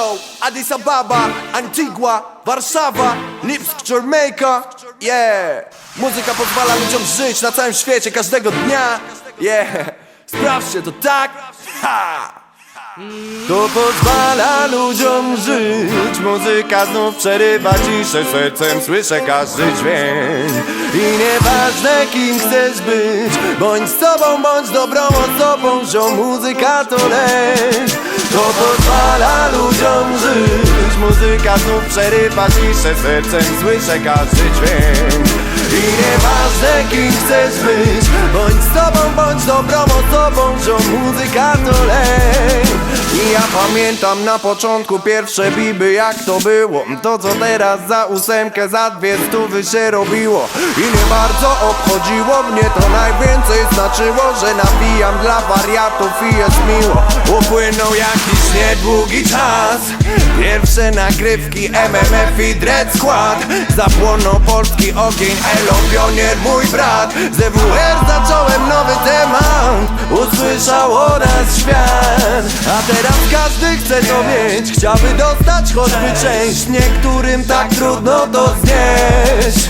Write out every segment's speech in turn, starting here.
Yo, Addis Ababa, Antigua, Warszawa, Lipsk, Jamaica, yeah Muzyka pozwala ludziom żyć na całym świecie każdego dnia, yeah Sprawdźcie to tak, ha! To pozwala ludziom żyć. Muzyka znów przerywa ciszę. Sercem słyszę każdy dźwięk. I nieważne kim chcesz być Bądź sobą, bądź dobrą osobą Że muzyka to lek To pozwala ludziom żyć. Muzyka znów przerywa ciszę. Sercem słyszę każdy dźwięk. I nieważne kim chcesz być Bądź sobą, bądź dobrą osobą Że muzyka to lek i ja pamiętam na początku pierwsze biby jak to było. To co teraz za ósemkę, za dwie stówy się robiło. I nie bardzo obchodziło mnie to najwięcej znaczyło Że nabijam dla wariatów i jest miło. Upłynął jakiś niedługi czas. Pierwsze nagrywki MMF i Dread Squad. Zapłonął polski ogień, Elo Pionier mój brat. ZWR zacząłem nowy temat Usłyszało nas świat. A teraz każdy chce to mieć. Chciałby dostać choćby część. Niektórym tak trudno to znieść.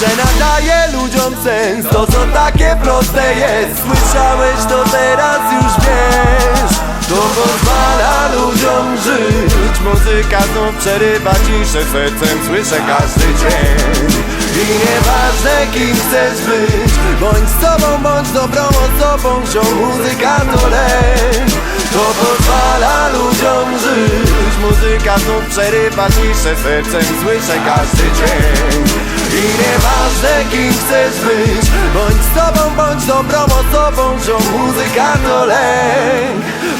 Że nadaje ludziom sens. To co takie proste jest. Słyszałeś to teraz już wiesz. To pozwala ludziom żyć. Muzyka znów przerywa ciszę. Sercem słyszę każdy dźwięk I nieważne kim chcesz być Bądź sobą, bądź dobrą osobą Że muzyka to lek To pozwala ludziom żyć. Muzyka znów przerywa ciszę Sercem słyszę każdy dźwięk I nieważne kim chcesz być Bądź sobą, bądź dobrą osobą Że muzyka to lek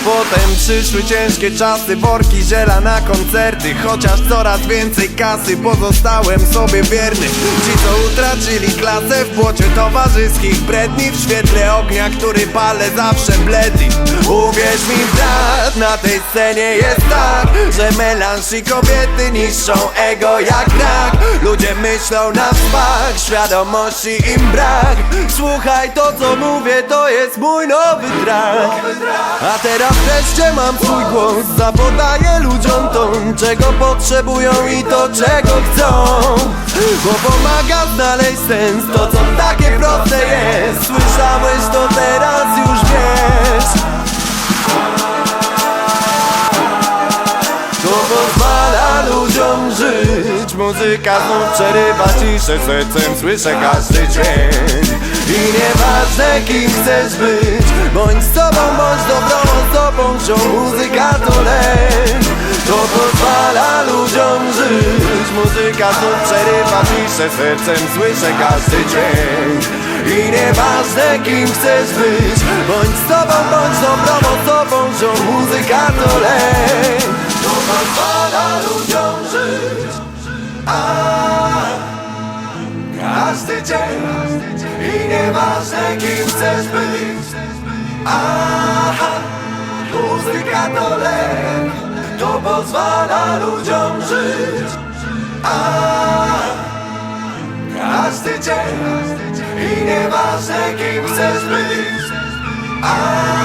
Potem przyszły ciężkie czasy Worki ziela na koncerty Chociaż coraz więcej kasy Pozostałem sobie wierny. Ci co utracili klasę W płocie towarzyskich bredni W świetle ognia, który palę zawsze bledi Uwierz mi brat, na tej scenie jest tak Że melanż i kobiety niszczą ego jak rak. Ludzie myślą na smak, świadomości im brak. Słuchaj to co mówię, to jest mój nowy track. A teraz wreszcie mam swój głos Zapodaję ludziom to, czego potrzebują i to czego chcą. Bo pomaga znaleźć sens, to co takie proste jest. Słyszałeś to teraz już wiesz. To pozwala ludziom żyć. Muzyka znów przerywa ciszę Sercem słyszę każdy dźwięk I nieważne kim chcesz być muzyka to lek To pozwala ludziom żyć. Muzyka znów przerywa ciszę Sercem słyszę każdy dźwięk. I nieważne kim chcesz być Bądź sobą, bądź dobrą osobą muzyka to lek To pozwala ludziom żyć. A każdy dzień. I nieważne kim chcesz być. Aha, muzyka to lek To pozwala ludziom żyć? A. Każdy dzień I nieważne kim chcesz być. Lek